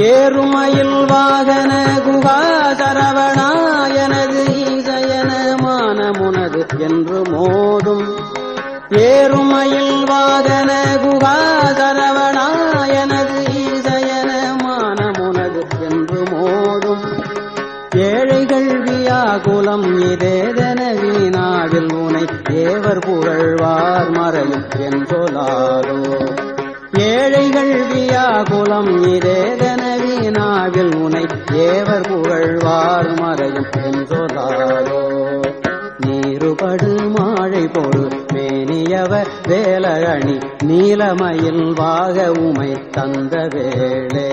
ஏறுமயில் வாகன குகா சரவணாயனது ஈசயன மானமுனது என்று மோதும். ஏறுமயில் வாகன குகா சரவணாயனது ஈசயன மானமுனது என்று மோதும். ஏழைகள் வியாகுலம் இதேதன வீணாவில் உனை தேவர் புகழ்வார் மறையும் என்றொலாரோ ஏழைகள் வியாகுலம் இதேதன வீணாவில் உனை ஏவர் புகழ்வார் மறையும் என்றொலாரோ நீருபடு மாழை பொறு மேனியவர் வேலரணி நீலமயில் வாக உமை தந்த வேளே.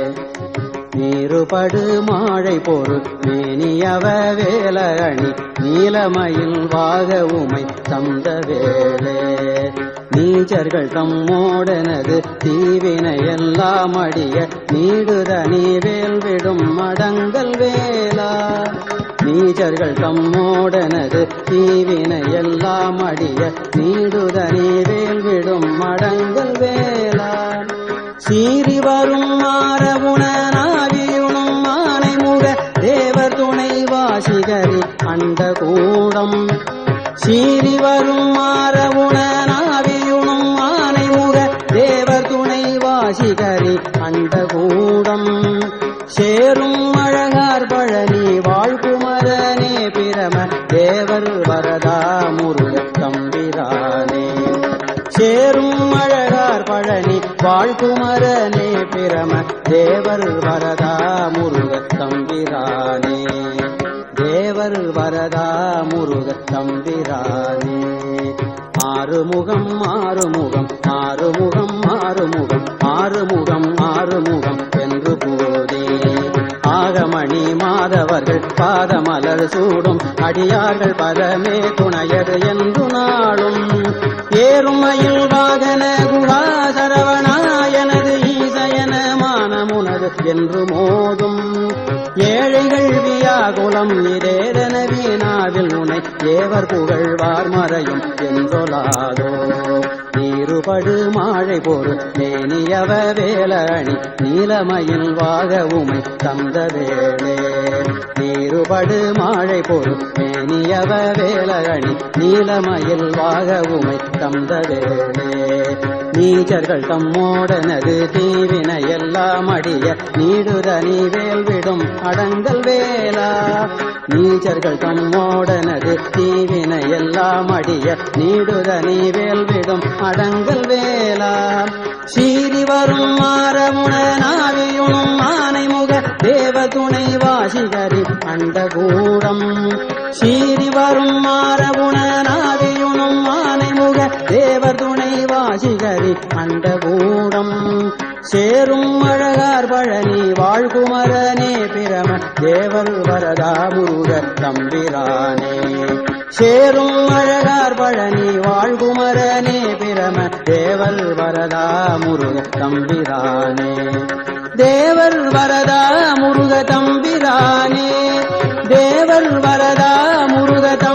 நீருபடு மாழை பொறு மேனியவ வேலரணி நீலமயில் வாக உமை தந்த வேலே நீச்சர்கள் தம்மோடனது தீவினை எல்லாம் அடிய நீடுதனி வேல் விடும் மடங்கள் வேலா நீச்சர்கள் தம்மோடனது தீவினை எல்லாம் அடிய நீடுதனி வேல் விடும் மடங்கள் வேலா சீறி வரும் மாறவுணனா சீறி வரும் மாறவுணனாவியுணும் மானை முக தேவர் துணை வாசிகரி அந்த கூடம். சேரும் அழகார் பழனி வாழ்குமரனே பிரம தேவர் வரதா முருக தம்பிரானே. சேரும் வாழ்குமரனே பிரம தேவர் வரதா முருகத்தம்பிரானே தேவர் வரதா முருகத்தம்பிரானே ஆறுமுகம் ஆறுமுகம் ஆறுமுகம் ஆறுமுகம் ஆறுமுகம் ஆறுமுகம் என்று போதே. ஆகமணி மாதவர்கள் பாதமலர் சூடும் அடியார்கள் பதமே துணையர் என்று நாளும் ஏறுமயில் வாகன குஹா என்று மோதும். ஏ வியாகுலம் இதேதன வீணாவில் உனை ஏவர் புகழ்வார் மறையும் என்றொலாதோ. நீருபடு மாழை பொறு மேனியவ வேலணி நீலமயில் வாக உமை தந்த வேளே நீருபடு மாழை பொறு மேனியவ வேலணி நீலமயில் வாக உமை தந்த வேளே நீச்சர்கள் தம்மோடனது தீவினை எல்லாம் அடிய நீடுதனி வேல்விடும் அடங்க அடங்கல் வேலா. நீச்சர்கள் தம்மோடனது தீவினை எல்லாம் அடிய நீடுத வேல் விடும் அடங்கல் வேலா. சீறி வரும் மாறமுணனாவியுணும் ஆனை முக தேவ துணை வாசிகரி அண்ட கூடம் சீறி வரும் மாறவுணனாவியுணும் ஆனை முக தேவ துணை வாசிகரி அண்ட கூடம் சேரும் அழகார் பழனி வாழ்குமரனே பிரம தேவர் வரதா முருக தம்பிரானே. சேரும் அழகார் பழனி வாழ்குமரனே பிரம தேவல் வரதா முருக தம்பிரானே. தேவர் வரதா முருக தம்பிரானே. தேவர் வரதா முருக தம்பிரானே